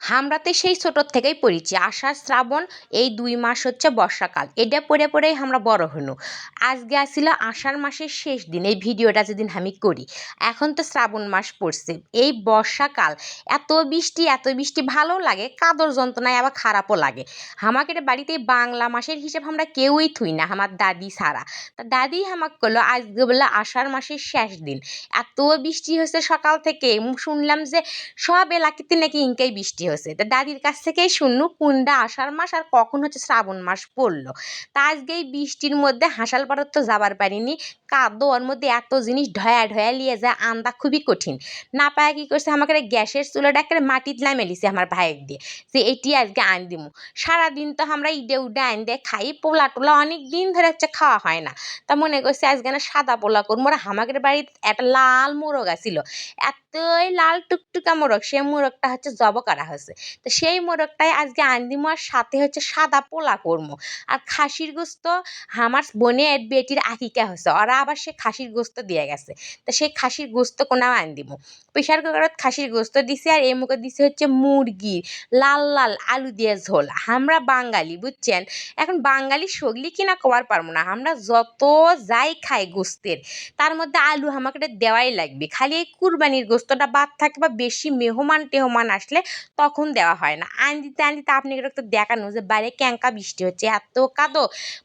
আমরা তো সেই ছোটোর থেকেই পড়েছি। আষাঢ়, শ্রাবণ এই দুই মাস হচ্ছে বর্ষাকাল। এটা পড়ে পড়েই আমরা বড় হনু আজকে আসিল আষাঢ় মাসের শেষ দিন। এই ভিডিওটা যেদিন আমি করি, এখন তো শ্রাবণ মাস পড়ছে। এই বর্ষাকাল, এত বৃষ্টি এত বৃষ্টি ভালো লাগে, কাদর যন্ত্রণায় আবার খারাপও লাগে। আমাকে বাড়িতে বাংলা মাসের হিসেব আমরা কেউই থুই না, আমার দাদি সারা তা দাদি আমাকে করল আজকে বলে আষাঢ় মাসের শেষ দিন। এত বৃষ্টি হয়েছে সকাল থেকে। শুনলাম যে সব এলাকাতে নাকি ইনকাই বৃষ্টি হয়েছে। তা দাদির কাছ থেকেই শুনলু কোনটা আষাঢ় মাস আর কখন হচ্ছে শ্রাবণ মাস পড়ল। তা আজকে এই বৃষ্টির মধ্যে হাঁসাল পাড়ার তো যাবার পারিনি। কাদো ওর মধ্যে এত জিনিস ঢয়া ঢয়া লিয়ে যায়, আন্দা খুবই কঠিন। না পায় কি করছে, আমাকে গ্যাসের চুলাটা একটা মাটিত লামে লিছে আমার ভাইয়ের দিয়ে, যে এটি আজকে আন দিমু। সারাদিন তো আমরা ইডে উডে আন দিয়ে খাই, পোলা টোলা অনেক দিন ধরে হচ্ছে খাওয়া হয় না। তা মনে করছে আজকে না সাদা পোলা করব আর আমাদের বাড়িতে একটা লাল মোরগ আছিল। এতই লাল টুকটুকা মোরগ সে মোরগটা হচ্ছে জব করা হয়েছে। তো সেই মোরগটাই আজকে আনদিমো আর সাথে হচ্ছে সাদা পোলা করব আর খাসির গোস্ত আমার বোনের বেটির আকিকা হয়েছে। ওরা আবার সে খাসির গোস্ত দিয়ে গেছে। তো সেই খাসির গোস্ত কোনাও আন দিব প্রেশার কুকারত খাসির গোস্ত দিছে আর এই মুখে দিছে হচ্ছে মুরগি, লাল লাল আলু দিয়ে ঝোল। আমরা বাঙালি, বুঝছেন? এখন বাঙালি সগলি কিনা কবার পারব না। আমরা যত যাই খাই গোস্তের, তার মধ্যে আলু আমাকে দেওয়াই লাগবে। খালি এই কুরবানির গোস্তটা বাদ থাকে বা বেশি মেহমান টেহমান আসলে তখন দেওয়া হয় না। আন দিতে দিতে আপনি একটু দেখানো যে বাইরে ক্যাঙ্কা বৃষ্টি হচ্ছে, এত কাদো।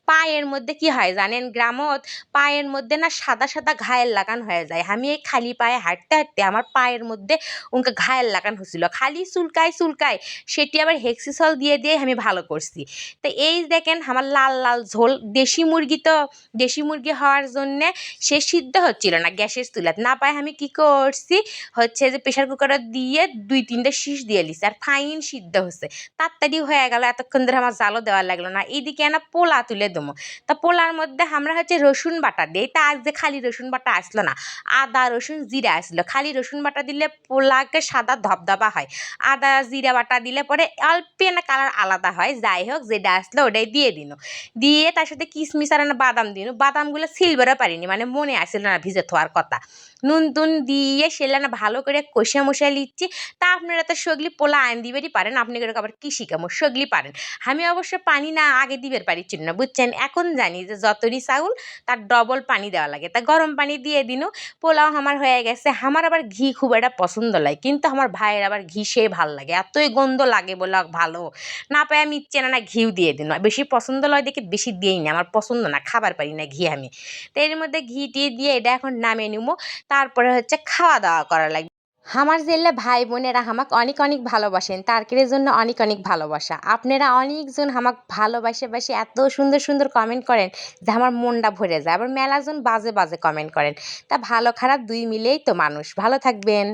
পায়ের মধ্যে কি হয় জানেন? গ্রামত পায়ের মধ্যে না সাদা সাদা ঘায়েল লাগান হয়ে যায়। আমি এই খালি পায়ে হাঁটতে হাঁটতে আমার পায়ের মধ্যে উনকে ঘায়েল লাগান হয়েছিল খালি চুলকায় চুলকায় সেটি আবার হেক্সিসল দিয়ে দিয়ে আমি ভালো করছি। তো এই দেখেন আমার লাল লাল ঝোল দেশি মুরগি তো, দেশি মুরগি হওয়ার জন্যে সে সিদ্ধ হচ্ছিল না গ্যাসের চুলাত না পায় আমি কি করছি? হচ্ছে যে প্রেশার কুকারে দিয়ে দুই, তিনটে শীষ দিয়ে লিছি আর ফাইন সিদ্ধ হচ্ছে তাড়াতাড়ি হয়ে গেল, এতক্ষণ ধরে আমার জালও দেওয়া লাগল না। এইদিকে না পোলা তুলে দেবো। তা পোলার মধ্যে আমরা হচ্ছে রসুন বাটা দিই। তা আজ যে খালি রসুন বাটা আসলো না, আদা, রসুন, জিরা আসলো। খালি রসুন বাটা দিলে পোলাকে সাদা ধবধবা হয়। আদা, জিরা বাটা দিলে পরে অল্প না কালার আলাদা হয়। যাই হোক, যেটা আসলো ওটাই দিয়ে দিন। দিয়ে তার সাথে কিশমিশ আর না বাদাম দিন। বাদামগুলো সিলভারও পারিনি মানে মনে আসছিল না ভিজে থোয়ার কথা। নুন টুন দিয়ে সেলে না ভালো করে কষে মশা লিচ্ছি তা আপনারা তো সগলি পোলা আইন দিবেরই পারেন। আপনি করে আবার কী শিখামো সগলি পারেন। আমি অবশ্য পানি না আগে দিবের পারি না, বুঝছেন? এখন জানি যে যতই চাউল তার ডবল পানি দেওয়া লাগে। তা গরম পানি দিয়ে দিনু, পোলাও আমার হয়ে গেছে। আমার আবার ঘি খুব একটা পছন্দ লাগে, কিন্তু আমার ভাইয়ের আবার ঘি সে ভালো লাগে। এতই গন্ধ লাগে বলে ভালো। না পাই আমি ইচ্ছে না না ঘিও দিয়ে দিন। বেশি পছন্দ লয় দেখে বেশি দিই না, আমার পছন্দ না, খাবার পারি না ঘি আমি। তো এর মধ্যে ঘি টিয়ে দিয়ে এটা এখন নামিয়ে নিবো তারপরে হচ্ছে খাওয়া দাওয়া করা লাগবে। আমার জেলা ভাই বোনেরা আমাকে অনেক অনেক ভালোবাসেন তারকের জন্য অনেক অনেক ভালোবাসা। আপনারা অনেকজন আমাকে ভালোবাসে বাসে এত সুন্দর সুন্দর কমেন্ট করেন যে আমার মনটা ভরে যায়। আবার মেলাজন বাজে বাজে কমেন্ট করেন। তা ভালো খারাপ দুই মিলেই তো মানুষ। ভালো থাকবেন।